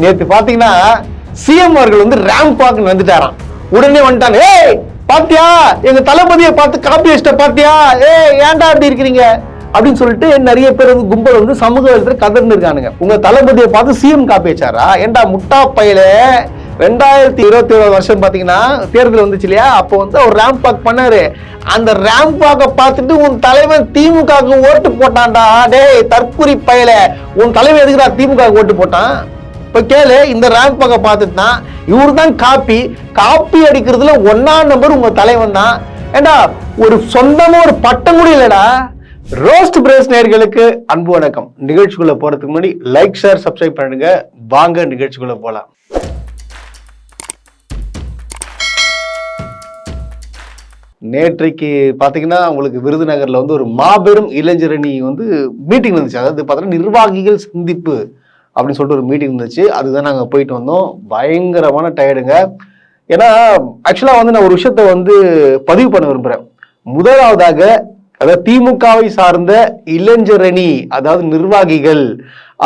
நேத்து பாத்தீங்கன்னா சிஎம் அவர்கள் வந்து ரேம் பாக்கு வந்துட்டாராம். உடனே வந்துட்டாங்க ஏய் பாத்தியா? எங்க தளபதியை பார்த்து காப்பி அடிச்சிட்ட பாத்தியா? ஏ ஏன்டா அப்படி இருக்கிறீங்க? அப்படின்னு சொல்லிட்டு நிறைய பேர் வந்து கும்பல் வந்து சமூக வலைத்துல கதர்ந்து இருக்கானுங்க. உங்க தளபதியை பார்த்து சிஎம் காப்பி வச்சாரா? ஏன்டா முட்டா பையில? ரெண்டாயிரத்தி இருபத்தி ஏழு வருஷம் பாத்தீங்கன்னா தேர்தல் வந்துச்சு இல்லையா? அப்போ வந்து அவர் ரேம்ப் வாக் பண்ணாரு. அந்த ரேம்ப் வாக்க பார்த்துட்டு உன் தலைவன் திமுகவுக்கு ஓட்டு போட்டான்டா. டேய் தற்குறி பயல. உன் தலைவன் எதுக்குடா திமுக ஓட்டு போட்டான்? இப்போ கேளு இந்த ரேங்க் பக்கம் பார்த்துட்டுனா இவர் தான் காப்பி காப்பி அடிக்கிறதுல ஒன்றாம் நம்பர் உங்கள் தலைவன் தான். ஏண்டா ஒரு சொந்தமாக ஒரு பட்டம் கூட இல்லைடா. ரோஸ்ட் பிரேஸ் நேர்களுக்கு அன்பு வணக்கம். நிகழ்ச்சிக்குள்ளே போகிறதுக்கு முன்னாடி லைக் ஷேர் சப்ஸ்கிரைப் பண்ணுங்க. வாங்க நிகழ்ச்சிக்குள்ளே போகலாம் நேற்றைக்கு பார்த்தீங்கன்னா உங்களுக்கு விருதுநகரில் வந்து ஒரு மாபெரும் இளைஞரணி வந்து மீட்டிங் வந்துச்சு அதாவது பார்த்தீங்கன்னா நிர்வாகிகள் சந்திப்பு. அப்படின்னு சொல்லிட்டு ஒரு மீட்டிங் இருந்துச்சு. அதுதான் நாங்கள் போயிட்டு வந்தோம். பயங்கரமான டயர்டுங்க ஏன்னா ஆக்சுவலாக வந்து நான் ஒரு விஷயத்த வந்து பதிவு பண்ண விரும்புகிறேன் முதலாவதாக அதாவது திமுகவை சார்ந்த இளைஞரணி அதாவது நிர்வாகிகள்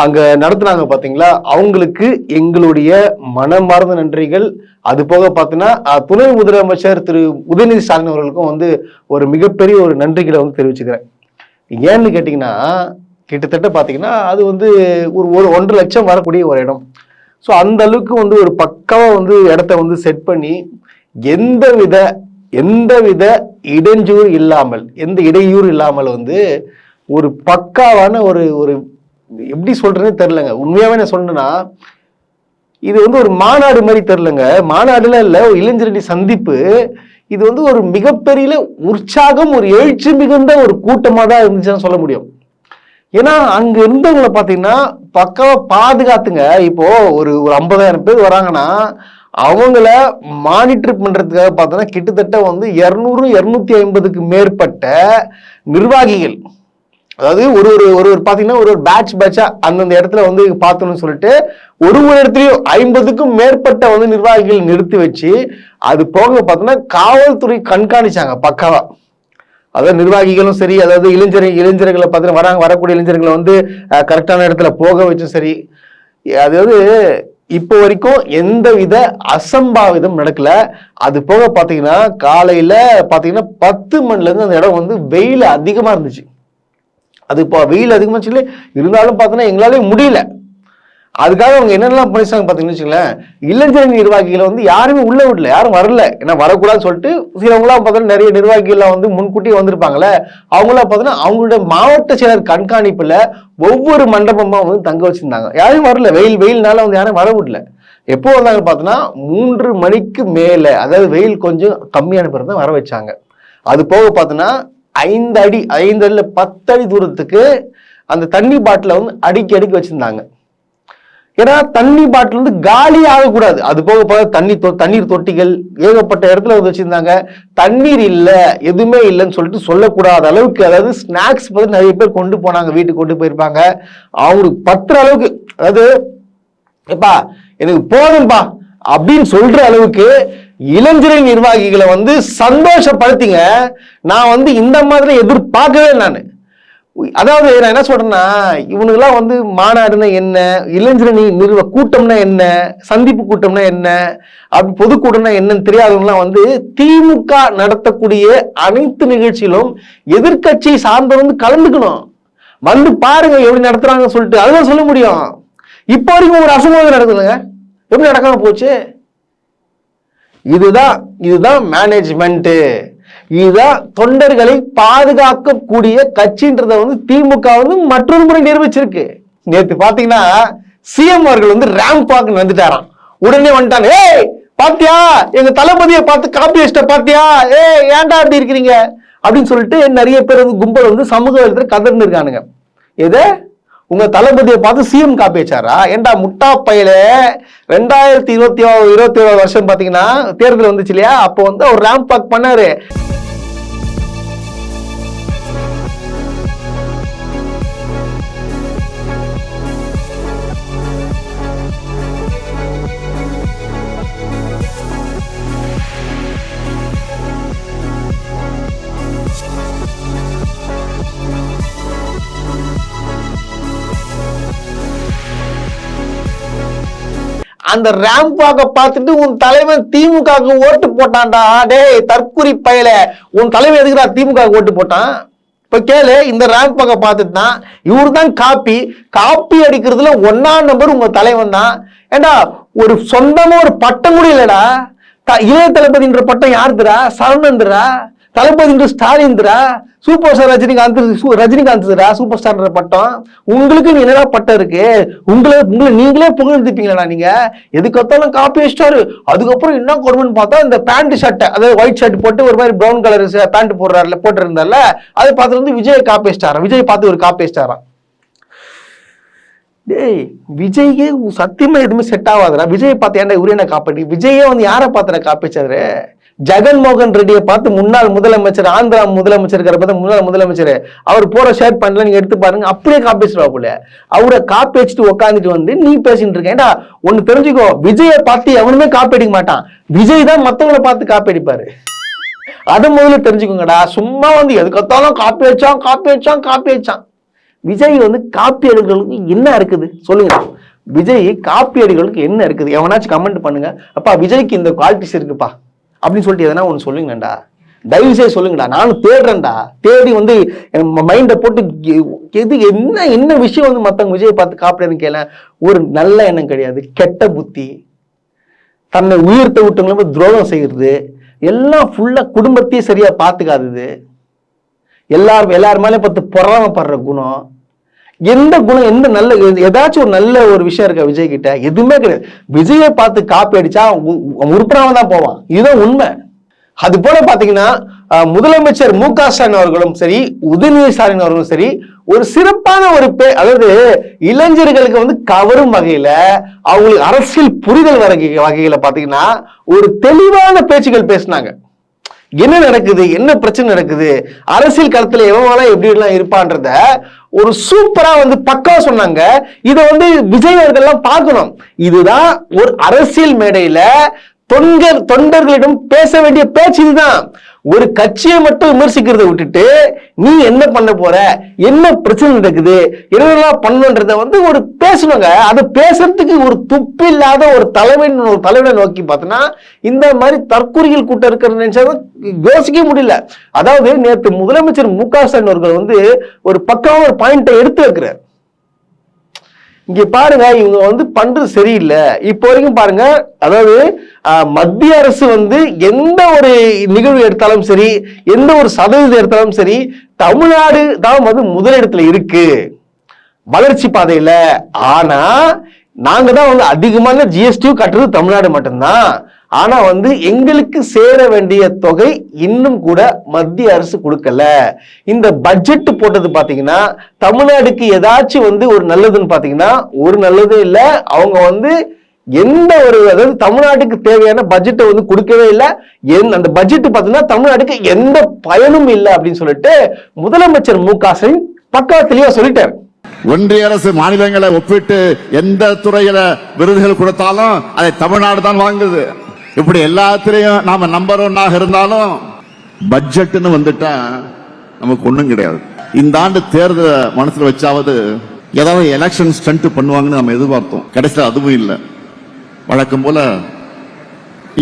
அங்க நடத்துனாங்க பாத்தீங்களா? அவங்களுக்கு எங்களுடைய மனமார்ந்த நன்றிகள். அது போக பார்த்தீங்கன்னா துணை முதலமைச்சர் திரு உதயநிதி ஸ்டாலின் அவர்களுக்கும் வந்து ஒரு மிகப்பெரிய ஒரு நன்றிகளை வந்து தெரிவிச்சுக்கிறேன். ஏன்னு கேட்டிங்கன்னா கிட்டத்தட்ட பார்த்தீங்கன்னா அது வந்து ஒரு ஒரு ஒன்றரை லட்சம் வரக்கூடிய ஒரு இடம். ஸோ அந்த அளவுக்கு வந்து ஒரு பக்காவாக வந்து இடத்த வந்து செட் பண்ணி எந்த வித எந்த வித இடைஞ்சூர் இல்லாமல் எந்த இடையூறு இல்லாமல் வந்து ஒரு பக்காவான ஒரு ஒரு எப்படி சொல்றேனே தெரிலங்க உண்மையாகவே நான் சொன்னேன்னா இது வந்து ஒரு மாநாடு மாதிரி தெரிலங்க மாநாடுல இல்லை ஒரு இளைஞரணி சந்திப்பு இது வந்து ஒரு மிகப்பெரிய உற்சாகம் ஒரு எழுச்சி மிகுந்த ஒரு கூட்டமாக தான் இருந்துச்சுன்னு சொல்ல முடியும். ஏன்னா அங்க இருந்தவங்களை பாத்தீங்கன்னா பக்காவா பாதுகாத்துங்க. இப்போ ஒரு ஒரு ஐம்பதாயிரம் பேர் வராங்கன்னா அவங்கள மானிட்டர் பண்றதுக்காக பார்த்தோன்னா கிட்டத்தட்ட வந்து இருநூறு இருநூத்தி ஐம்பதுக்கு மேற்பட்ட நிர்வாகிகள். அதாவது ஒரு ஒரு ஒரு ஒரு பாத்தீங்கன்னா ஒரு ஒரு பேட்ச் பேட்சா அந்தந்த இடத்துல வந்து பார்த்தோம்னு சொல்லிட்டு ஒரு ஒரு இடத்துலயும் ஐம்பதுக்கும் மேற்பட்ட வந்து நிர்வாகிகள் நிறுத்தி வச்சு அது போக பார்த்தோன்னா காவல்துறை கண்காணிச்சாங்க பக்காவா. அதாவது நிர்வாகிகளும் சரி அதாவது இளைஞர் இளைஞர்களை பார்த்தீங்கன்னா வராங்க வரக்கூடிய இளைஞர்களை வந்து கரெக்டான இடத்துல போக வச்சும் சரி. அதாவது இப்போ வரைக்கும் எந்த வித அசம்பாவிதம் நடக்கல. அது போக பார்த்தீங்கன்னா காலையில பார்த்தீங்கன்னா பத்து மணிலேருந்து அந்த இடம் வந்து வெயில் அதிகமாக இருந்துச்சு. அது இப்போ வெயில் அதிகமாக சொல்லி இருந்தாலும் பார்த்தீங்கன்னா எங்களாலே முடியல. அதுக்காக அவங்க என்னென்னலாம் பண்ணிச்சாங்க பார்த்தீங்கன்னு வச்சுங்களேன் இளைஞர் நிர்வாகிகளை வந்து யாருமே உள்ள விடல யாரும் வரல. ஏன்னா வரக்கூடாதுன்னு சொல்லிட்டு சிலவங்களாம் பார்த்தீங்கன்னா நிறைய நிர்வாகிகள்லாம் வந்து முன்கூட்டியே வந்திருப்பாங்களே அவங்களாம் பார்த்தீங்கன்னா அவங்களோட மாவட்ட செயலர் கண்காணிப்பில் ஒவ்வொரு மண்டபமாக வந்து தங்க வச்சுருந்தாங்க. யாரும் வரல. வெயில் வெயில்னால வந்து யாரும் வர விடல. எப்போ வந்தாங்க பார்த்தோன்னா மூன்று மணிக்கு மேலே அதாவது வெயில் கொஞ்சம் கம்மியான பிறகு தான் வர வச்சாங்க. அது போக பார்த்தோன்னா ஐந்து அடி ஐந்து அடியில் பத்து அடி தூரத்துக்கு அந்த தண்ணி பாட்டிலை வந்து அடிக்கி அடிக்கி வச்சுருந்தாங்க. ஏன்னா தண்ணி பாட்டில் வந்து காலி ஆகக்கூடாது. அது போக போக தண்ணி தொ- தண்ணீர் தொட்டிகள் ஏகப்பட்ட இடத்துல வந்து வச்சிருந்தாங்க. தண்ணீர் இல்லை எதுவுமே இல்லைன்னு சொல்லிட்டு சொல்லக்கூடாத அளவுக்கு அதாவது ஸ்நாக்ஸ் பார்த்து நிறைய பேர் கொண்டு போனாங்க வீட்டுக்கு கொண்டு போயிருப்பாங்க. அவங்களுக்கு பத்துற அளவுக்கு அதாவது எப்பா எனக்கு போதும்பா அப்படின்னு சொல்ற அளவுக்கு இளைஞர் நிர்வாகிகளை வந்து சந்தோஷப்படுத்திங்க. நான் வந்து இந்த மாதிரி எதிர்பார்க்கவே நான். அதாவது நான் என்ன சொல்றேன்னா இவனுங்கெல்லாம் வந்து மாநாடுனா என்ன இளைஞரணி நிறுவ கூட்டம்னா என்ன சந்திப்பு கூட்டம்னா என்ன அப்படி பொதுக்கூட்டம்னா என்னன்னு தெரியாதவங்கலாம் வந்து திமுக நடத்தக்கூடிய அனைத்து நிகழ்ச்சியிலும் எதிர்க்கட்சி சார்ந்தவங்க வந்து கலந்துக்கணும். வந்து பாருங்க எப்படி நடத்துறாங்கன்னு சொல்லிட்டு அதுதான் சொல்ல முடியும். இப்போ வரைக்கும் ஒரு அசம்பாவிதம் நடக்குதுங்க. எப்படி நடக்காம போச்சு? இதுதான் இதுதான் மேனேஜ்மெண்ட்டு இதுதான் தொண்டர்களை பாதுகாக்கக்கூடிய கட்சின்றத வந்து திமுக வந்து மற்றொரு முறை நிரூபிச்சிருக்கு. நேத்து பாத்தீங்கன்னா சிஎம் அவர்கள் வந்து ரேம் வாக் வந்துட்டாராம். உடனே வந்துட்டாங்க ஏய் பாத்தியா? எங்க தளபதியை பார்த்து காப்பி அடிச்சிட்ட பாத்தியா? ஏ ஏன்டா அப்படி இருக்கிறீங்க? அப்படின்னு சொல்லிட்டு நிறைய பேர் வந்து கும்பல் வந்து சமூக வலைத்துல கதர்ந்து இருக்கானுங்க. எது? உங்க தளபதியை பார்த்து சிஎம் காப்பி வச்சாரா? ஏண்டா முட்டா பையில? ரெண்டாயிரத்தி இருபத்தி இருபத்தி ஏழு வருஷம் பாத்தீங்கன்னா தேர்தல் வந்துச்சு இல்லையா? அப்போ வந்து அவர் ரேம்ப் பாக் பண்ணாரு. அந்த ரேம்பாக பார்த்துட்டு உன் தலைவன் திமுகவுக்கு ஓட்டு போட்டான்டா. டேய் தற்குறி பயல. உன் தலைவன் எதுக்குடா திமுக ஓட்டு போட்டான்? இப்ப கேளு இந்த ரேங்க் பக்கம் பார்த்துட்டு தான் இவரு தான் காப்பி. காப்பி அடிக்கிறதுல ஒன்னாம் நம்பர் உங்க தலைவன் தான் ஏண்டா ஒரு சொந்தமா ஒரு பட்டம் கூட இல்லடா. த- இளைய தளபதின்ற பட்டம் யாருதுரா சரவணந்திரா தளபதி ஸ்டாலின்ரா சூப்பர் ஸ்டார் ரஜினிகாந்த் ரஜினிகாந்த்ரா சூப்பர் ஸ்டார்ன்ற பட்டம். உங்களுக்கு நீ என்னடா பட்டம் இருக்கு? உங்களை உங்களை நீங்களே புகழ்ந்துப்பீங்களா நீங்க? எதுக்கத்தாலும் காப்பி வச்சுட்டாரு அதுக்கப்புறம் என்ன கொடுமைன்னு பார்த்தா இந்த பேண்ட் ஷர்ட்டை அதாவது ஒயிட் ஷர்ட் போட்டு ஒரு மாதிரி ப்ரௌன் கலர் பேண்ட் போடுறாருல போட்டுருந்தால அதை பார்த்து வந்து விஜய் காப்பி அடிச்சிட்டாராம் விஜய் பார்த்து ஒரு காப்பி ஸ்டாரா டேய் விஜய்க்கு சத்தியமா எதுவுமே செட் ஆகாதுடா விஜய் பார்த்து ஏன்டா இவரே என்ன காப்பாட்டி விஜயே வந்து யாரை பார்த்துட காப்பிச்சாரு ஜெகன்மோகன் ரெட்டியை பார்த்து முன்னாள் முதலமைச்சர் ஆந்திரா முதலமைச்சர் இருக்கிற பார்த்து முன்னாள் முதலமைச்சர் அவர் போற ஷேர் பண்ணல நீங்க எடுத்து பாருங்க அப்படியே காப்பி போல அவரை காப்பி வச்சுட்டு உட்காந்துட்டு வந்து நீ பேசிட்டு இருக்கேன்டா ஒன்னு தெரிஞ்சுக்கோ விஜயை பார்த்து எவனுமே காப்பி அடிக்க மாட்டான். விஜய் தான் மத்தவங்களை பார்த்து காப்பி அடிப்பாரு. அதை முதல்ல தெரிஞ்சுக்கோங்கடா சும்மா வந்து எதுக்கத்தாலும் காப்பி வச்சான் காப்பி வச்சான் காப்பி வச்சான் விஜய் வந்து காப்பி எடுக்கிறவங்களுக்கு என்ன இருக்குது? சொல்லுங்க. விஜய் காப்பி அடிகளுக்கு என்ன இருக்குது? எவனாச்சும் கமெண்ட் பண்ணுங்க. அப்பா விஜய்க்கு இந்த குவாலிட்டிஸ் இருக்குப்பா. அப்படின்னு சொல்லிட்டு எதனா ஒன்று சொல்லுங்கண்டா தயவுசெய்து சொல்லுங்கடா. நானும் தேடுறேன்டா. தேடி வந்து என் மைண்டை போட்டு எது என்ன என்ன விஷயம் வந்து மற்றவங்க விஜய் பார்த்து காப்பிடுறேன்னு கேள ஒரு நல்ல எண்ணம் கிடையாது. கெட்ட புத்தி. தன்னை உயிர்த்த விட்டவங்களும் துரோகம் செய்கிறது எல்லாம் ஃபுல்லாக குடும்பத்தையே சரியாக பார்த்துக்காதது. எல்லாரும் எல்லார் மேலே பார்த்து பொறாமப்படுற குணம். எந்த குணம் எந்த நல்ல ஏதாச்சும் ஒரு நல்ல ஒரு விஷயம் இருக்கா விஜய் கிட்ட? எதுவுமே கிடையாது. விஜயை பார்த்து காப்பி அடிச்சா உறுப்பினராக தான் போவான். இதுதான் உண்மை. அது போல பாத்தீங்கன்னா முதலமைச்சர் மு க ஸ்டாலின் அவர்களும் சரி உதயநிதி ஸ்டாலின் அவர்களும் சரி ஒரு சிறப்பான ஒரு பே அதாவது இளைஞர்களுக்கு வந்து கவரும் வகையில அவங்களுக்கு அரசியல் புரிதல் வகை வகையில பாத்தீங்கன்னா ஒரு தெளிவான பேச்சுகள் பேசினாங்க. என்ன நடக்குது? என்ன பிரச்சனை நடக்குது? அரசியல் களத்துல எவன் எப்படி எல்லாம் இருப்பான்றத ஒரு சூப்பரா வந்து பக்கா சொன்னாங்க. இதை வந்து விஜய் அவர்கள்லாம் பார்க்கணும். இதுதான் ஒரு அரசியல் மேடையில தொண்டர் தொண்டர்களிடம் பேச வேண்டிய பேச்சு இதுதான். ஒரு கட்சியை மட்டும் விமர்சிக்கிறதை விட்டுட்டு நீ என்ன பண்ண போற? என்ன பிரச்சனை நடக்குது? என்னெல்லாம் பண்ணுன்றத வந்து ஒரு பேசணுங்க. அது பேசுறதுக்கு ஒரு துப்பு இல்லாத ஒரு தலைமை ஒரு தலைவனை நோக்கி பார்த்தோன்னா இந்த மாதிரி தற்கொலைகள் கூட்டம் இருக்கிற நினைச்சா யோசிக்க முடியல. அதாவது நேற்று முதலமைச்சர் மு க ஸ்டாலின் அவர்கள் வந்து ஒரு பக்கம் ஒரு பாயிண்ட்டை எடுத்து வைக்கிறார் இங்க பாருங்க இவங்க வந்து பண்றது சரியில்லை. இப்போ வரைக்கும் பாருங்க அதாவது மத்திய அரசு வந்து எந்த ஒரு நிகழ்வு எடுத்தாலும் சரி எந்த ஒரு சதவீதம் எடுத்தாலும் சரி தமிழ்நாடு தான் வந்து முதலிடத்துல இருக்கு. வளர்ச்சி பாதையில. ஆனா நாங்க தான் வந்து அதிகமான ஜிஎஸ்டியும் கட்டுறது தமிழ்நாடு மட்டும்தான். ஆனா வந்து எங்களுக்கு சேர வேண்டிய தொகை இன்னும் கூட மத்திய அரசு கொடுக்கல. இந்த பட்ஜெட் போட்டது பாத்தீங்கன்னா தமிழ்நாடுக்கு ஏதாச்சும் வந்து ஒரு நல்லதுன்னு பாத்தீங்கன்னா ஒரு நல்லதும் இல்லை. அவங்க வந்து எந்த ஒரு அதாவது தமிழ்நாட்டுக்கு தேவையான பட்ஜெட்டை வந்து கொடுக்கவே இல்லை. என் அந்த பட்ஜெட் பார்த்தீங்கன்னா தமிழ்நாட்டுக்கு எந்த பயனும் இல்லை அப்படின்னு சொல்லிட்டு முதலமைச்சர் மு க ஸ்டாலின் பக்கா தெளிவா சொல்லிட்டார். ஒன்றிய அரசு மாநிலங்களை ஒப்பிட்டு எந்த துறையில விருதுகள் கொடுத்தாலும் அதை தமிழ்நாடு தான் வாங்குது. இப்படி எல்லாத்திலையும் நாம நம்பர் ஒன்னாக இருந்தாலும் பட்ஜெட்னு வந்துட்டா நமக்கு ஒண்ணும் கிடையாது. இந்த ஆண்டு தேர்தலை மனசுல வச்சாவது ஏதாவது எலெக்ஷன் ஸ்டண்ட் பண்ணுவாங்கன்னு நம்ம எதிர்பார்த்தோம். கடைசியில் அதுவும் இல்லை. வழக்கம் போல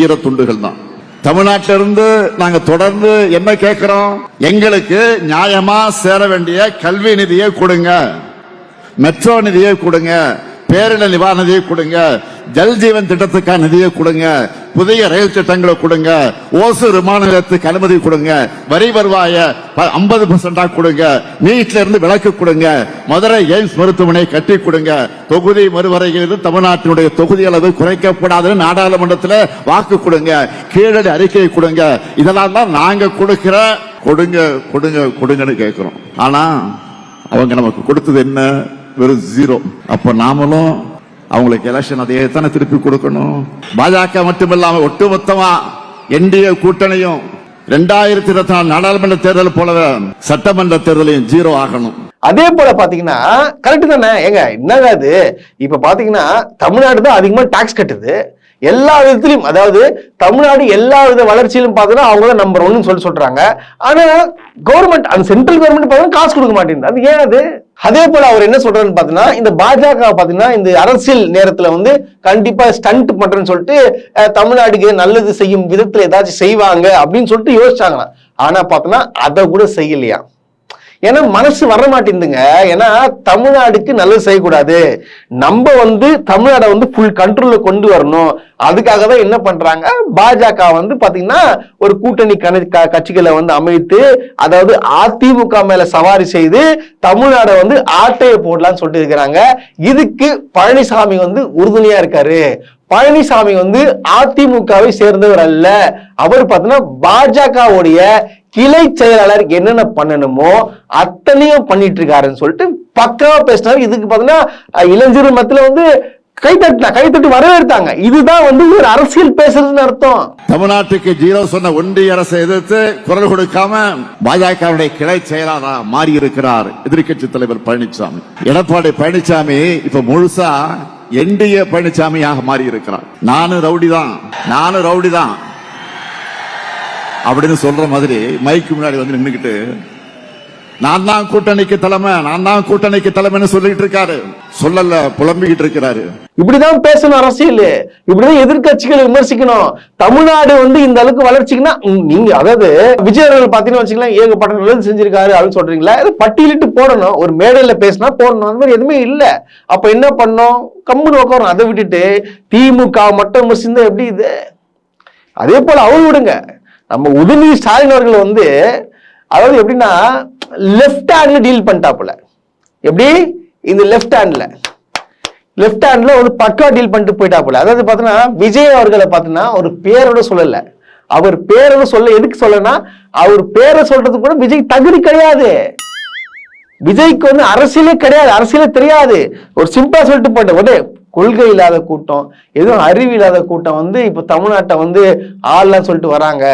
ஈரத்துண்டுகள் தான். தமிழ்நாட்டில இருந்து நாங்க தொடர்ந்து என்ன கேட்கிறோம் எங்களுக்கு நியாயமா சேர வேண்டிய கல்வி நிதியை கொடுங்க. மெட்ரோ நிதியை கொடுங்க. பேரிடர் நிவாரண நிதியை கொடுங்க. ஜல் ஜீவன் திட்டத்துக்கான நிதியை கொடுங்க. புதிய ரயில் திட்டங்களை கொடுங்க. ஓசூர் விமான நிலையத்துக்கு அனுமதி கொடுங்க. வரி வருவாய ஐம்பது பர்சன்டா கொடுங்க. நீட்ல இருந்து விலக்கு கொடுங்க. மதுரை எய்ம்ஸ் மருத்துவமனை கட்டி கொடுங்க. தொகுதி மறுவரையில் தமிழ்நாட்டினுடைய தொகுதி அளவு குறைக்கப்படாதுன்னு நாடாளுமன்றத்தில் வாக்கு கொடுங்க. கீழடி அறிக்கை கொடுங்க. இதெல்லாம் தான் நாங்க கொடுக்கிற கொடுங்க கொடுங்க கொடுங்கன்னு கேட்கிறோம். ஆனா அவங்க நமக்கு கொடுத்தது என்ன? வெறும் ஜீரோ அப்ப நாமளும் அவங்களுக்கு எலெக்ஷன் அதையே தானே திருப்பி கொடுக்கணும். பாஜக மட்டுமில்லாம ஒட்டுமொத்தமா என்டிஏ கூட்டணியும் ரெண்டாயிரத்தி இருபத்தி நாலு நாடாளுமன்ற தேர்தல் போலவே சட்டமன்ற தேர்தலையும் ஜீரோ ஆகணும். அதே போல பாத்தீங்கன்னா கரெக்ட் தானே? ஏங்க என்னங்க அது? இப்ப பாத்தீங்கன்னா தமிழ்நாடு தான் அதிகமா டாக்ஸ் கட்டுது. எல்லா விதத்திலும் அதாவது தமிழ்நாடு எல்லா வித வளர்ச்சியிலும் பார்த்தோன்னா அவங்க தான் நம்பர் ஒன்னு சொல்லி சொல்றாங்க. ஆனா கவர்மெண்ட் அந்த சென்ட்ரல் கவர்மெண்ட் பார்த்தீங்கன்னா காசு கொடுக்க மாட்டேங்குது. அது ஏன் அது? அதே போல அவர் என்ன சொல்றாருன்னு பாத்தீங்கன்னா இந்த பாஜக பாத்தீங்கன்னா இந்த அரசியல் நேரத்துல வந்து கண்டிப்பா ஸ்டண்ட் பண்றேன்னு சொல்லிட்டு தமிழ்நாடுக்கு நல்லது செய்யும் விதத்துல ஏதாச்சும் செய்வாங்க அப்படின்னு சொல்லிட்டு யோசிச்சாங்களாம். ஆனா பாத்தீங்கன்னா அதை கூட செய்யலையா ஏன்னா மனசு வர மாட்டேங்குதுங்க ஏன்னா தமிழ்நாடுக்கு நல்லது செய்யக்கூடாது. நம்ம வந்து தமிழ்நாடை வந்து ஃபுல் கண்ட்ரோல்ல கொண்டு வரணும். அதுக்காக தான் என்ன பண்றாங்க? பாஜக வந்து பாத்தீங்கன்னா ஒரு கூட்டணி கணி கட்சிகளை வந்து அமைத்து அதாவது அதிமுக மேல சவாரி செய்து தமிழ்நாடை வந்து ஆட்டையை போடலாம்னு சொல்லிட்டு இருக்கிறாங்க. இதுக்கு பழனிசாமி வந்து உறுதுணையா இருக்காரு. பழனிசாமி வந்து அதிமுகவை சேர்ந்தவர் அல்ல. அவர் பார்த்தீங்கன்னா பாஜகவுடைய கிளை செயலாளர் என்னென்ன பண்ணணுமோ அத்தனையும் பண்ணிட்டு இருக்காருன்னு சொல்லிட்டு பக்காவா பேசினாரு. இதுக்கு பாத்தீங்கன்னா இளைஞர் மத்தியில வந்து கைத்தட்டினா கைத்தட்டி வரவேற்றாங்க. இதுதான் வந்து ஒரு அரசியல் பேசுறதுன்னு அர்த்தம். தமிழ்நாட்டுக்கு ஜீரோ சொன்ன ஒன்றிய அரசை எதிர்த்து குரல் கொடுக்காம பாஜகவுடைய கிளை செயலாளராக மாறி இருக்கிறார் எதிர்க்கட்சி தலைவர் பழனிசாமி எடப்பாடி பழனிசாமி இப்ப முழுசா என்டிஏ பழனிசாமியாக மாறி இருக்கிறார் நானும் ரவுடி தான் நானும் ரவுடி தான் அப்படின்னு சொல்ற மாதிரி மைக்கு முன்னாடி வந்து நின்றுக்கிட்டு நான் தான் கூட்டணிக்கு தலைமை நான் தான் கூட்டணிக்கு தலைமைன்னு சொல்லிட்டு இருக்காரு. சொல்லல புலம்பிக்கிட்டு இருக்கிறாரு. இப்படிதான் பேசணும் அரசியல். இப்படிதான் எதிர்க்கட்சிகளை விமர்சிக்கணும். தமிழ்நாடு வந்து இந்த அளவுக்கு வளர்ச்சிக்குன்னா நீங்க அதாவது விஜய் அவர்கள் பாத்தீங்கன்னா வச்சுக்கலாம் ஏகப்பட்ட நல்லது செஞ்சிருக்காரு அப்படின்னு சொல்றீங்களா? பட்டியலிட்டு போடணும். ஒரு மேடையில பேசினா போடணும். அந்த மாதிரி எதுவுமே இல்ல. அப்ப என்ன பண்ணோம் கம்முன்னு உட்காரும் அதை விட்டுட்டு திமுக மட்டும் விமர்சிந்தா எப்படி இது? அதே போல அவரு விடுங்க. நம்ம உதயநிதி ஸ்டாலின் அவர்கள் வந்து அதாவது எப்படின்னா லெஃப்ட் ஹேண்ட்ல டீல் பண்ணிட்டாப்புல. எப்படி? இந்த லெஃப்ட் ஹேண்ட்ல லெஃப்ட் ஹேண்ட்ல ஒரு பக்கா டீல் பண்ணிட்டு போயிட்டாப்புல. அதாவது பார்த்தீங்கன்னா விஜய் அவர்களை பார்த்தோன்னா ஒரு பேரோட சொல்லல. அவர் பேரோட சொல்ல எதுக்கு சொல்லனா அவர் பேரை சொல்றதுக்கு கூட விஜய் தகுதி கிடையாது. விஜய்க்கு வந்து அரசியலே கிடையாது அரசியலே தெரியாது. ஒரு சிம்பிளா சொல்லிட்டு போயிட்ட உடனே கொள்கை இல்லாத கூட்டம் எதுவும் அறிவு இல்லாத கூட்டம் வந்து இப்ப தமிழ்நாட்டை வந்து ஆள்லாம் சொல்லிட்டு வராங்க.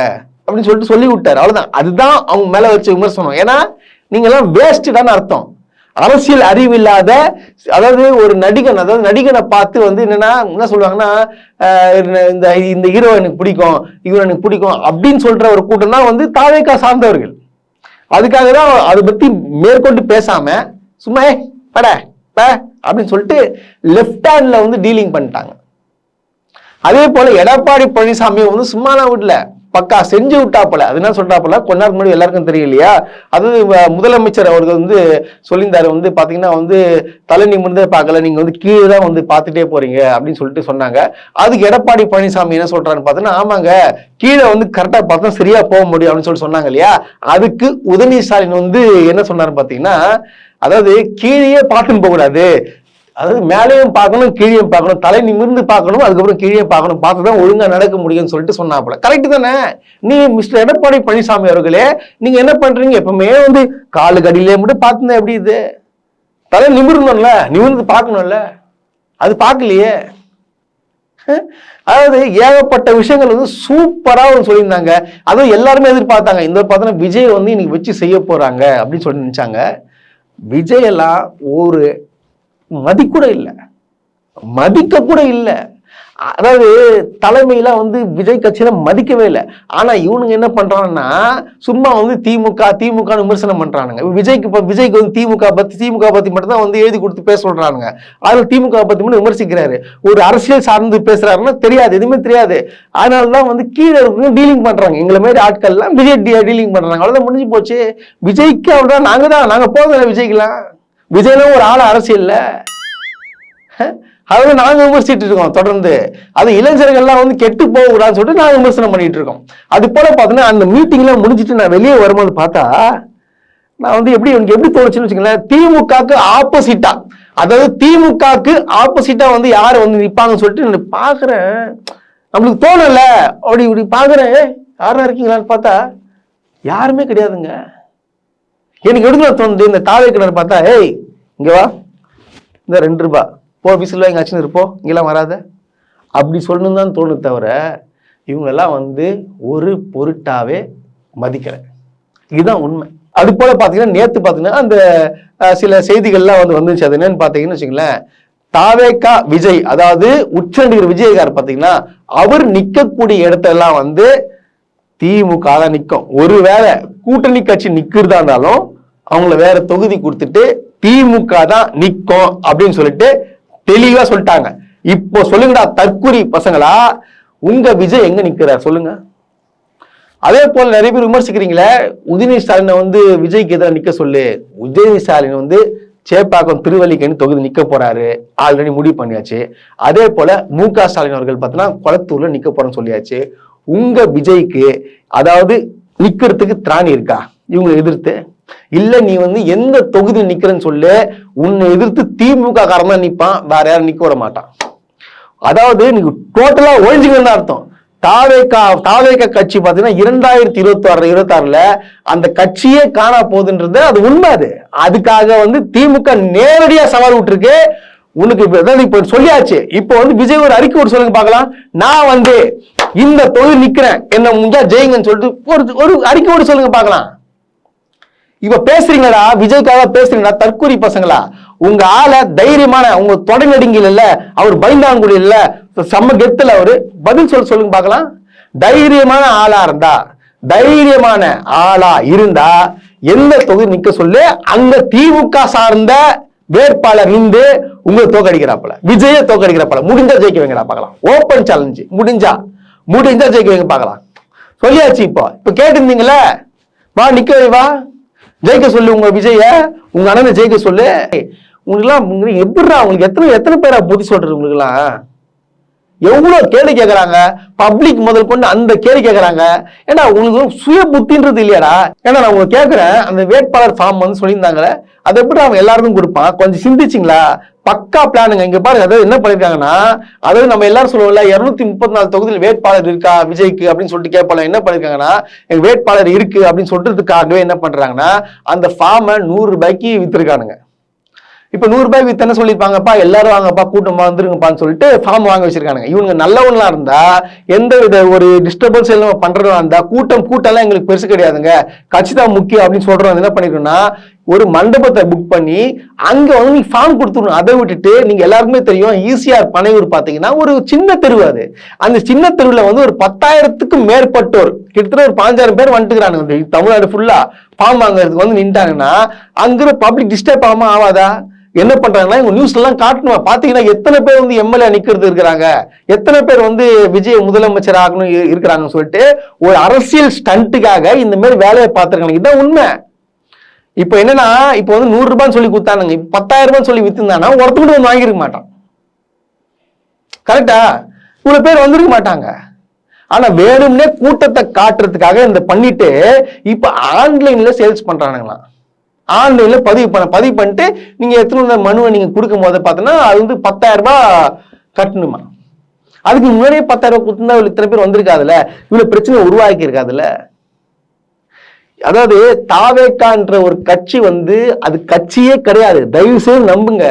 அப்படின்னு சொல்லிட்டு சொல்லி விட்டாரு. அவ்வளவுதான். அதுதான் அவங்க மேல வச்ச விமர்சனம். ஏன்னா நீங்க எல்லாம் வேஸ்டான அர்த்தம். அரசியல் அறிவு இல்லாத அதாவது ஒரு நடிகன் அதாவது நடிகனை பார்த்து வந்து என்னன்னா என்ன சொல்லுவாங்கன்னா இந்த இந்த ஹீரோ எனக்கு பிடிக்கும் இவர் எனக்கு பிடிக்கும் அப்படின்னு சொல்ற ஒரு கூட்டம் தான் வந்து தாவேக்கா சார்ந்தவர்கள். அதுக்காக தான் அதை பத்தி மேற்கொண்டு பேசாம சும்மா பட ப அப்படின்னு சொல்லிட்டு லெஃப்ட் ஹேண்ட்ல வந்து டீலிங் பண்ணிட்டாங்க. அதே போல எடப்பாடி பழனிசாமி வந்து சும்மா நான் விடல. பக்கா செஞ்சு விட்டாப்பல. அது என்ன சொல்றாப்பல? கொஞ்ச நேரம் முன்னாடி எல்லாருக்கும் தெரியலையா? அது வ- முதலமைச்சர் அவர்கள் வந்து சொல்லியிருந்தாரு. வந்து பாத்தீங்கன்னா வந்து தலை நிமிர்ந்தே பார்க்கல. நீங்க வந்து கீழே தான் வந்து பார்த்துட்டே போறீங்க அப்படின்னு சொல்லிட்டு சொன்னாங்க. அதுக்கு எடப்பாடி பழனிசாமி என்ன சொல்றாருன்னு பார்த்தீங்கன்னா ஆமாங்க கீழே வந்து கரெக்டாக பார்த்தா சரியா போக முடியும் அப்படின்னு சொல்லி சொன்னாங்க இல்லையா? அதுக்கு உதயநிதி ஸ்டாலின் வந்து என்ன சொன்னாரு பார்த்தீங்கன்னா அதாவது கீழே பார்த்துன்னு போகக்கூடாது. அதாவது மேலேயும் பார்க்கணும் கீழேயும் பார்க்கணும் தலை நிமிர்ந்து பார்க்கணும் அதுக்கப்புறம் கீழே பார்க்கணும் பார்த்து தான் ஒழுங்காக நடக்க முடியும்னு சொல்லிட்டு சொன்னாப்புல. கரெக்டு தானே? நீ மிஸ்டர் எடப்பாடி பழனிசாமி அவர்களே நீங்கள் என்ன பண்ணுறீங்க எப்பவுமே வந்து காலு கடியிலே மட்டும் பார்த்துருந்தா எப்படி இது? தலை நிமிரணும்ல நிமிர்ந்து பார்க்கணும்ல. அது பார்க்கலையே. அதாவது ஏகப்பட்ட விஷயங்கள் வந்து சூப்பராக ஒன்று சொல்லியிருந்தாங்க. அதுவும் எல்லாருமே எதிர்பார்த்தாங்க. இந்த பார்த்தோன்னா விஜய் வந்து இன்னைக்கு வச்சு செய்ய போகிறாங்க அப்படின்னு சொல்லி நினச்சாங்க. விஜய் எல்லாம் ஒரு மதிக்கூட இல்லை. மதிக்க கூட இல்லை. அதாவது தலைமையில வந்து விஜய் கட்சியில மதிக்கவே இல்லை. ஆனா இவனுங்க என்ன பண்றாங்கன்னா சும்மா வந்து திமுக திமுக விமர்சனம் பண்றானுங்க. விஜய்க்கு இப்போ விஜய்க்கு வந்து திமுக பத்தி திமுக பத்தி மட்டும் தான் வந்து எழுதி கொடுத்து பேச சொல்றானுங்க. அதுல திமுக பத்தி மட்டும் விமர்சிக்கிறாரு. ஒரு அரசியல் சார்ந்து பேசுறாருன்னா தெரியாது எதுவுமே தெரியாது. அதனாலதான் வந்து கீழே இருக்கிறவங்க டீலிங் பண்றாங்க. எங்களை மாதிரி ஆட்கள்லாம் விஜய் டீலிங் பண்றாங்க. அவ்வளவுதான் முடிஞ்சு போச்சு. விஜய்க்கு அவ்வளவுதான். நாங்க தான் நாங்க போதும் விஜய்க்குலாம் விஜய்லாம் ஒரு ஆள் அரசியல்ல. அதை நாங்கள் விமர்சிட்டு இருக்கோம் தொடர்ந்து. அது இளைஞர்கள்லாம் வந்து கெட்டு போகக்கூடாதுன்னு சொல்லிட்டு நாங்கள் விமர்சனம் பண்ணிட்டு இருக்கோம். அது போல பார்த்தீங்கன்னா அந்த மீட்டிங்லாம் முடிஞ்சிட்டு நான் வெளியே வரும்போது பார்த்தா நான் வந்து எப்படி எனக்கு எப்படி தோணுச்சுன்னு வச்சுக்கோங்களேன் திமுகக்கு ஆப்போசிட்டா. அதாவது திமுகக்கு ஆப்போசிட்டா வந்து யார் வந்து நிற்பாங்கன்னு சொல்லிட்டு நான் பார்க்குறேன் நம்மளுக்கு தோணலை. அப்படி இப்படி பார்க்குறேன் யாரா இருக்கீங்களான்னு பார்த்தா யாருமே கிடையாதுங்க. எனக்கு எடுக்க தோணுது இந்த தாவே கிணறு பார்த்தா ஏய் இங்கே வா. இந்த ரெண்டு ரூபா. போ விசில் எங்க ஆச்சுன்னு இருப்போ இங்கெல்லாம் வராத. அப்படி சொல்லணும் தான் தோணுது தவிர இவங்கெல்லாம் வந்து ஒரு பொருட்டாவே மதிக்கலை. இதுதான் உண்மை. அது போல் பார்த்தீங்கன்னா நேற்று பார்த்தீங்கன்னா அந்த சில செய்திகள்லாம் வந்து வந்துச்சு. அது என்னன்னு பார்த்தீங்கன்னு வச்சுங்களேன் தாவேக்கா விஜய் அதாவது உச்சநடிகர் விஜயகார் பார்த்தீங்கன்னா அவர் நிற்கக்கூடிய இடத்தெல்லாம் வந்து திமுக தான் நிற்கும் ஒருவேளை கூட்டணி கட்சி நிக்கிறதா இருந்தாலும் அவங்கள வேற தொகுதி கொடுத்துட்டு திமுக தான் நிற்கும் அப்படின்னு சொல்லிட்டு தெளிவா சொல்லிட்டாங்க. இப்போ சொல்லுங்கடா தற்குறி பசங்களா உங்க விஜய் எங்க நிக்கிறார் சொல்லுங்க. அதே போல நிறைய பேர் விமர்சிக்கிறீங்களே உதயநிதி ஸ்டாலினை வந்து விஜய்க்கு எதிராக நிக்க சொல்லு. உதயநிதி ஸ்டாலின் வந்து சேப்பாக்கம் திருவல்லிக்கேணி தொகுதி நிக்க போறாரு. ஆல்ரெடி முடிவு பண்ணியாச்சு. அதே போல மு க ஸ்டாலின் அவர்கள் பார்த்தீங்கன்னா குளத்தூர்ல நிக்க போறேன்னு சொல்லியாச்சு. உங்க விஜய்க்கு அதாவது நிக்கிறதுக்கு திராணி இருக்கா? இவங்களை எதிர்த்து. இல்ல நீ வந்து எந்த தொகுதி நிக்கிறேன்னு சொல்லு உன்னை எதிர்த்து திமுக காரமா நிப்பான் வேற யாரும் நிக்க விட மாட்டான். அதாவது நீங்க டோட்டலா ஒழிஞ்சுக்கணும் அர்த்தம். தாவேக்கா தாவேக்கா கட்சி பாத்தீங்கன்னா இரண்டாயிரத்தி இருபத்தி ஆறு இருபத்தி ஆறுல அந்த கட்சியே காணா போகுதுன்றது அது உண்மை அது. அதுக்காக வந்து திமுக நேரடியா சவால் விட்டுருக்கு. உனக்கு இப்ப அதாவது இப்ப சொல்லியாச்சு. இப்போ வந்து விஜய் ஒரு அறிக்கை ஒரு சொல்லுங்க பார்க்கலாம். நான் வந்து இந்த தொழில் நிக்கிறேன் என்ன முடிஞ்சா ஜெயிங்கன்னு சொல்லிட்டு ஒரு ஒரு அறிக்கை விட்டு சொல்லுங்க பார்க்கலாம். இப்ப பேசுறீங்களா விஜய்க்காக பேசுறீங்களா தற்கூரி பசங்களா? உங்க ஆளை தைரியமான உங்க தொடங்கடிங்கள் இல்ல அவர் பயந்தாங்குடி இல்ல செம்ம கெத்துல அவரு. பதில் சொல்ல சொல்லுங்க பார்க்கலாம். தைரியமான ஆளா இருந்தா தைரியமான ஆளா இருந்தா எந்த தொகுதி நிக்க சொல்லு அங்க திமுக சார்ந்த வேட்பாளர் நின்று உங்களை தோக்கடிக்கிறாப்பல. விஜய தோக்கடிக்கிறாப்பல. முடிஞ்சா ஜெயிக்க வைங்கடா பார்க்கலாம். ஓப்பன் சேலஞ்சு முடிஞ்சா. முடிஞ்சா ஜெயிக்க வைங்க பார்க்கலாம். சொல்லியாச்சு இப்போ. இப்போ கேட்டிருந்தீங்களே வா நிக்க வா. ஜெயிக்க சொல்லு உங்க விஜய. உங்க அண்ணனை ஜெயிக்க சொல்லு. உங்களுக்குலாம் உங்களுக்கு எப்படிடா உங்களுக்கு எத்தனை எத்தனை பேரா புத்தி சொல்றது உங்களுக்குலாம் எவ்வளவு கேள்வி கேட்குறாங்க பப்ளிக் முதல் கொண்டு அந்த கேள்வி கேட்குறாங்க ஏன்னா உங்களுக்கு சுய புத்தின்றது இல்லையாடா? ஏன்னா நான் உங்களுக்கு கேட்குறேன் அந்த வேட்பாளர் ஃபார்ம் வந்து சொல்லியிருந்தாங்களே அதை எப்படி அவன் எல்லாருக்கும் கொடுப்பான்? கொஞ்சம் சிந்திச்சிங்களா? பக்கா பிளானுங்க இங்க பாருங்க அதாவது என்ன பண்ணிருக்காங்கன்னா அதாவது நம்ம எல்லாரும் சொல்லுவோம்ல இருநூத்தி முப்பத்தி நாலு தொகுதியில் வேட்பாளர் இருக்கா விஜய்க்கு அப்படின்னு சொல்லிட்டு கேட்பாங்க என்ன பண்ணிருக்காங்கன்னா எங்க வேட்பாளர் இருக்கு அப்படின்னு சொல்றதுக்காகவே என்ன பண்றாங்கன்னா அந்த ஃபார்மை நூறு ரூபாய்க்கு வித்துருக்கானுங்க. இப்ப நூறு ரூபாய் வித்து என்ன சொல்லியிருப்பாங்கப்பா எல்லாரும் வாங்கப்பா கூட்டம் வந்துருங்கப்பான்னு சொல்லிட்டு ஃபார்ம் வாங்க வச்சிருக்கானுங்க. இவங்க நல்லவங்களா இருந்தா எந்த வித ஒரு டிஸ்டர்பன்ஸ் எல்லாம் பண்றதா இருந்தா கூட்டம் கூட்டம்லாம் எங்களுக்கு பெருசு கிடையாதுங்க. கட்சி தான் முக்கியம் அப்படின்னு சொல்றவங்க என்ன பண்ணிருக்கோம்னா ஒரு மண்டபத்தை புக் பண்ணி அங்க வந்து நீங்க ஃபார்ம் கொடுத்துடணும். அதை விட்டுட்டு நீங்க எல்லாருக்குமே தெரியும் ஈசிஆர் பனையூர் பாத்தீங்கன்னா ஒரு சின்ன தெருவு அது. அந்த சின்ன தெருவுல வந்து ஒரு பத்தாயிரத்துக்கும் மேற்பட்டோர் கிட்டத்தட்ட ஒரு பாஞ்சாயிரம் பேர் வந்துட்டுக்கிறானுங்க தமிழ்நாடு ஃபுல்லா ஃபார்ம் வாங்குறதுக்கு வந்து நின்ட்டாங்கன்னா அங்க பப்ளிக் டிஸ்டர்ப் ஆகாம ஆகாதா என்ன பண்றாங்கன்னா இவங்க நியூஸ் எல்லாம் காட்டணும். பாத்தீங்கன்னா எத்தனை பேர் வந்து எம்எல்ஏ நிக்கிறது இருக்கிறாங்க? எத்தனை பேர் வந்து விஜய் முதலமைச்சர் ஆகணும் இருக்கிறாங்கன்னு சொல்லிட்டு ஒரு அரசியல் ஸ்டண்ட்டுக்காக இந்த மாதிரி வேலையை பார்த்துருக்காங்க. இதான் உண்மை. இப்போ என்னன்னா இப்போ வந்து நூறு ரூபான்னு சொல்லி கொடுத்தானுங்க. இப்ப பத்தாயிரம் ரூபான்னு சொல்லி வித்துருந்தானா ஒருத்தர் கூட வந்து வாங்கியிருக்க மாட்டான். கரெக்டா இவ்வளவு பேர் வந்திருக்க மாட்டாங்க. ஆனா வேணும்னே கூட்டத்தை காட்டுறதுக்காக இந்த பண்ணிட்டு இப்ப ஆன்லைன்ல சேல்ஸ் பண்றானுங்களாம். ஆன்லைனில் பதிவு பண்ண பதிவு பண்ணிட்டு நீங்கள் எத்தனை வந்த மனுவை நீங்கள் கொடுக்கும் போது பார்த்தோன்னா அது வந்து பத்தாயிரம் ரூபாய் கட்டணுமா? அதுக்கு முன்னாடியே பத்தாயிரம் ரூபா கொடுத்துருந்தா இவ்வளோ இத்தனை பேர் வந்திருக்காதுல்ல? இவ்வளோ பிரச்சனை உருவாக்கி இருக்காதுல்ல அதாவது தாவேக்கான்ற ஒரு கட்சி வந்து அது கட்சியே கிடையாது. தயவு செய்து நம்புங்க.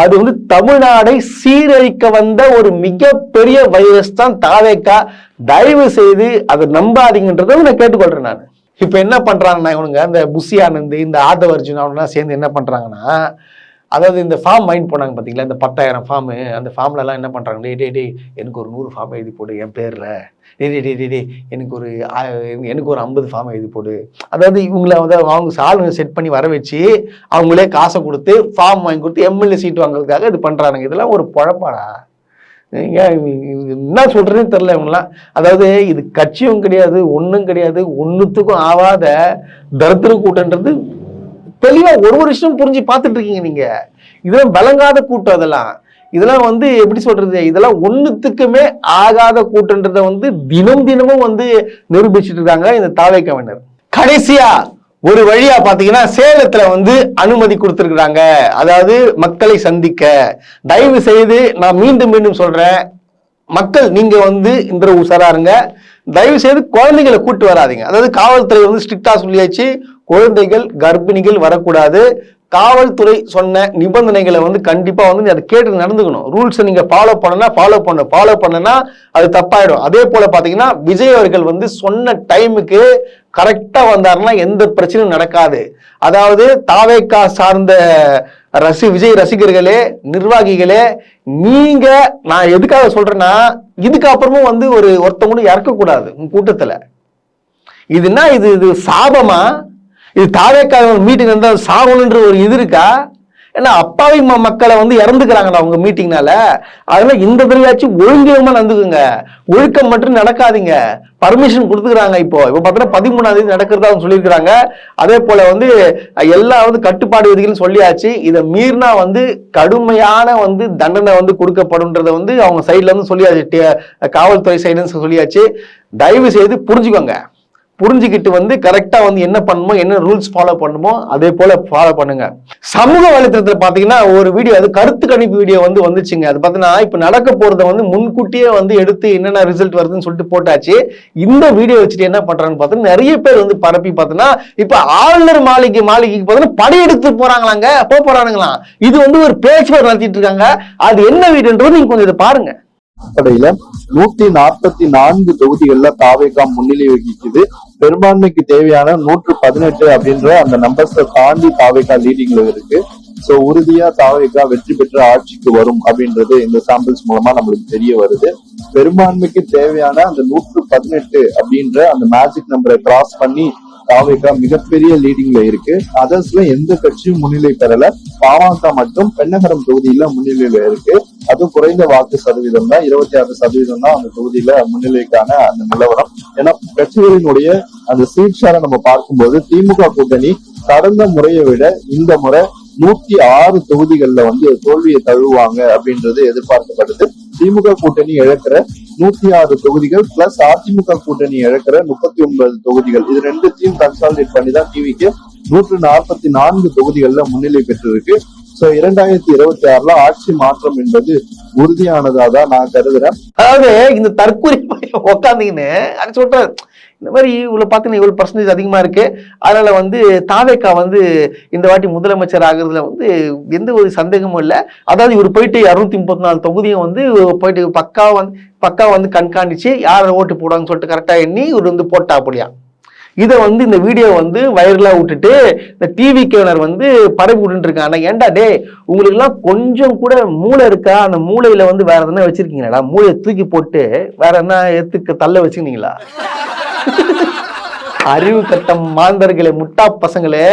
அது வந்து தமிழ்நாடை சீரழிக்க வந்த ஒரு மிகப்பெரிய வைரஸ் தான் தாவேக்கா. தயவு செய்து அதை நம்பாதீங்கன்றதை நான் கேட்டுக்கொள்றேன் நான். இப்போ என்ன பண்ணுறாங்கன்னா இவனுங்க இந்த புஷி ஆனந்த் இந்த ஆதவ அர்ஜுன் சேர்ந்து என்ன பண்ணுறாங்கன்னா அதாவது இந்த ஃபார்ம் மைண்ட் போனாங்க பார்த்தீங்களா இந்த பத்தாயிரம் ஃபார்மு அந்த ஃபார்ம்லலாம் என்ன பண்ணுறாங்க டே டே டேய் எனக்கு ஒரு நூறு ஃபார்ம் எழுதி போடு என் பேரில். டே டே டே டே எனக்கு ஒரு எனக்கு ஒரு ஐம்பது ஃபார்ம் எழுதி போடு. அதாவது இவங்கள வந்து அவங்க ஆளுங்க செட் பண்ணி வர வச்சு அவங்களே காசை கொடுத்து ஃபார்ம் வாங்கி கொடுத்து எம்எல்ஏ சீட் வாங்குறதுக்காக இது பண்ணுறானுங்க இதெல்லாம் ஒரு குழப்பாடா என்ன சொல்றதுன்னு தெரியல இவங்களாம் அதாவது இது கட்சியும் கிடையாது ஒண்ணும் கிடையாது ஒண்ணுத்துக்கும் ஆவாத தரித்திர கூட்டன்றது தெளிவா ஒரு ஒரு விஷயம் புரிஞ்சு பார்த்துட்டு இருக்கீங்க நீங்க. இதெல்லாம் விளங்காத கூட்டம் அதெல்லாம். இதெல்லாம் வந்து எப்படி சொல்றது? இதெல்லாம் ஒன்றுத்துக்குமே ஆகாத கூட்டன்றதை வந்து தினம் தினமும் வந்து நிரூபிச்சிட்டு இருக்காங்க இந்த தாவை கவிஞர். கடைசியா ஒரு வழியா பாத்தீங்கன்னா சேலத்துல வந்து அனுமதி கொடுத்துருக்குறாங்க. அதாவது மக்களை சந்திக்க. தயவு செய்து நான் மீண்டும் மீண்டும் சொல்றேன். மக்கள் நீங்க வந்து இந்த உசாரா இருங்க. தயவு செய்து குழந்தைகளை கூட்டு வராதீங்க. அதாவது காவல்துறை வந்து ஸ்ட்ரிக்டா சொல்லியாச்சு. குழந்தைகள் கர்ப்பிணிகள் வரக்கூடாது. காவல்துறை சொன்ன நிபந்தனைகளை வந்து கண்டிப்பா வந்து அதை கேட்டு நடந்துக்கணும். ரூல்ஸை நீங்க ஃபாலோ பண்ணனா ஃபாலோ பண்ண ஃபாலோ பண்ணனா அது தப்பாயிடும். அதே போல பாத்தீங்கன்னா விஜய் அவர்கள் வந்து சொன்ன டைமுக்கு கரெக்டாக வந்தாருன்னா எந்த பிரச்சனையும் நடக்காது. அதாவது தாவேக்கா சார்ந்த ரசி விஜய் ரசிகர்களே நிர்வாகிகளே நீங்க நான் எதுக்காக சொல்றேன்னா இதுக்கு அப்புறமும் வந்து ஒரு ஒருத்தவங்க இறக்கக்கூடாது உங்க கூட்டத்தில். இதுனா இது இது சாபமா? இது தாவேக்கா மீட்டிங் இருந்தால் சாகணுன்ற ஒரு இது இருக்கா? ஏன்னா அப்பாவி மக்களை வந்து இறந்துக்கிறாங்கடா உங்க மீட்டிங்னால அதனால இந்த தடவையாச்சும் ஒழுங்கமா நடந்துக்குங்க. ஒழுக்கம் மட்டும் நடக்காதீங்க. பர்மிஷன் கொடுத்துக்கிறாங்க இப்போ. இப்போ பார்த்தீங்கன்னா பதிமூணாம் தேதி நடக்கிறதா அவங்க சொல்லியிருக்கிறாங்க. அதே போல வந்து எல்லா வந்து கட்டுப்பாடு விதிகளும் சொல்லியாச்சு. இதை மீறினா வந்து கடுமையான வந்து தண்டனை வந்து கொடுக்கப்படும்ன்றத வந்து அவங்க சைட்ல இருந்து சொல்லியாச்சு. காவல்துறை சைடுன்னு சொல்லியாச்சு. தயவு செய்து புரிஞ்சுக்கோங்க. புரிஞ்சுக்கிட்டு வந்து கரெக்டா வந்து என்ன பண்ணணுமோ என்ன ரூல்ஸ் ஃபாலோ பண்ணுமோ அதே போல ஃபாலோ பண்ணுங்க. சமூக வலைத்தளத்தில் பார்த்தீங்கன்னா ஒரு வீடியோ அது கருத்து கணிப்பு வீடியோ வந்து வந்துச்சுங்க. அது பார்த்தீங்கன்னா இப்ப நடக்க போகிறத வந்து முன்கூட்டியே வந்து எடுத்து என்னென்ன ரிசல்ட் வருதுன்னு சொல்லிட்டு போட்டாச்சு. இந்த வீடியோ வச்சுட்டு என்ன பண்றாங்கன்னு பார்த்தீங்கன்னா நிறைய பேர் வந்து பரப்பி பார்த்தீங்கன்னா இப்ப ஆளுநர் மாளிகை மாளிகைக்கு பார்த்தீங்கன்னா படையெடுத்து போறாங்களாங்க. போக போறானுங்களாம். இது வந்து ஒரு பேச்சுவார்த்தை நடத்திட்டு இருக்காங்க. அது என்ன வீடுன்றது நீங்க கொஞ்சம் இதை பாருங்க. அடிப்படையில நூத்தி நாற்பத்தி நான்கு தொகுதிகள்ல தாவேகா முன்னிலை வகிக்குது. பெரும்பான்மைக்கு தேவையான நூற்று பதினெட்டு அப்படின்ற அந்த நம்பர்ஸை தாண்டி தாவேகா லீடிங்ல இருக்கு. சோ உறுதியா தாவேகா வெற்றி பெற்ற ஆட்சிக்கு வரும் அப்படின்றது இந்த சாம்பிள்ஸ் மூலமா நம்மளுக்கு தெரிய வருது. பெரும்பான்மைக்கு தேவையான அந்த நூற்று பதினெட்டு அப்படின்ற அந்த மேஜிக் நம்பரை கிராஸ் பண்ணி தாவேகா மிகப்பெரிய லீடிங்ல இருக்கு. அதர்ஸ்ல எந்த கட்சியும் முன்னிலை பெறல. பாமக மட்டும் பெண்ணகரம் தொகுதியில முன்னிலையில இருக்கு. அது குறைந்த வாக்கு சதவீதம் தான். இருபத்தி ஆறு சதவீதம் தான் அந்த தொகுதியில முன்னிலைக்கான அந்த நிலவரம். ஏன்னா கட்சிகளினுடைய அந்த சீட் ஷேரை நம்ம பார்க்கும்போது திமுக கூட்டணி கடந்த முறையை விட இந்த முறை நூத்தி ஆறு தொகுதிகள்ல வந்து தோல்வியை தழுவாங்க அப்படின்றது எதிர்பார்க்கப்படுது. திமுக கூட்டணி இழக்கிற நூத்தி ஆறு தொகுதிகள் பிளஸ் அதிமுக கூட்டணி இழக்கிற முப்பத்தி ஒன்பது தொகுதிகள். இது ரெண்டுத்தையும் கன்சாலிடேட் பண்ணி தான் டிவிக்கு நூற்று நாற்பத்தி நான்கு தொகுதிகள்ல முன்னிலை பெற்றிருக்கு. சோ இரண்டாயிரத்தி இருபத்தி ஆறுல ஆட்சி மாற்றம் என்பது உறுதியானதா தான் நான் கருதுறேன். அதாவது இந்த தற்கொலை பையன் அது சொல்றாரு இந்த மாதிரி இவ்வளோ பார்த்தீங்கன்னா இவ்வளோ பர்சன்டேஜ் அதிகமாக இருக்கு. அதனால் வந்து தாவேக்கா வந்து இந்த வாட்டி முதலமைச்சர் ஆகுறதுல வந்து எந்த ஒரு சந்தேகமும் இல்லை. அதாவது இவர் போயிட்டு இரநூத்தி முப்பத்தி நாலு தொகுதியும் வந்து போயிட்டு பக்கா வந்து பக்கா வந்து கண்காணிச்சு யாரை ஓட்டு போடுவாங்கன்னு சொல்லிட்டு கரெக்டாக எண்ணி இவர் வந்து போட்டா அப்படியா? இதை வந்து இந்த வீடியோ வந்து வைரலா விட்டுட்டு இந்த டிவி கேனர் வந்து பரப்பி விட்டுருக்காங்க ஏன்டா டே உங்களுக்குலாம் கொஞ்சம் கூட மூளை இருக்கா? அந்த மூளையில வந்து வேற எதனா வச்சிருக்கீங்களா மூளையை தூக்கி போட்டு வேற என்ன எத்துக்கு தள்ள வச்சிருந்தீங்களா அறிவு கட்டம் மாந்தர்களே முட்டா பசங்களே.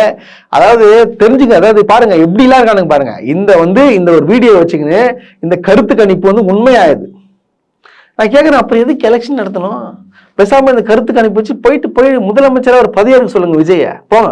அதாவது தெரிஞ்சுங்க அதாவது பாருங்க எப்படிலாம் இருக்கானுங்க பாருங்க. இந்த வந்து இந்த ஒரு வீடியோ வச்சுக்கின்னு இந்த கருத்து கணிப்பு வந்து உண்மையாயுது. நான் கேட்குறேன் அப்புறம் எதுக்கு எலெக்ஷன் நடத்தணும்? பேசாம இந்த கருத்து கணிப்பு வச்சு போயிட்டு போய் முதலமைச்சரா ஒரு பதவியேற்க சொல்லுங்க விஜய. போங்க.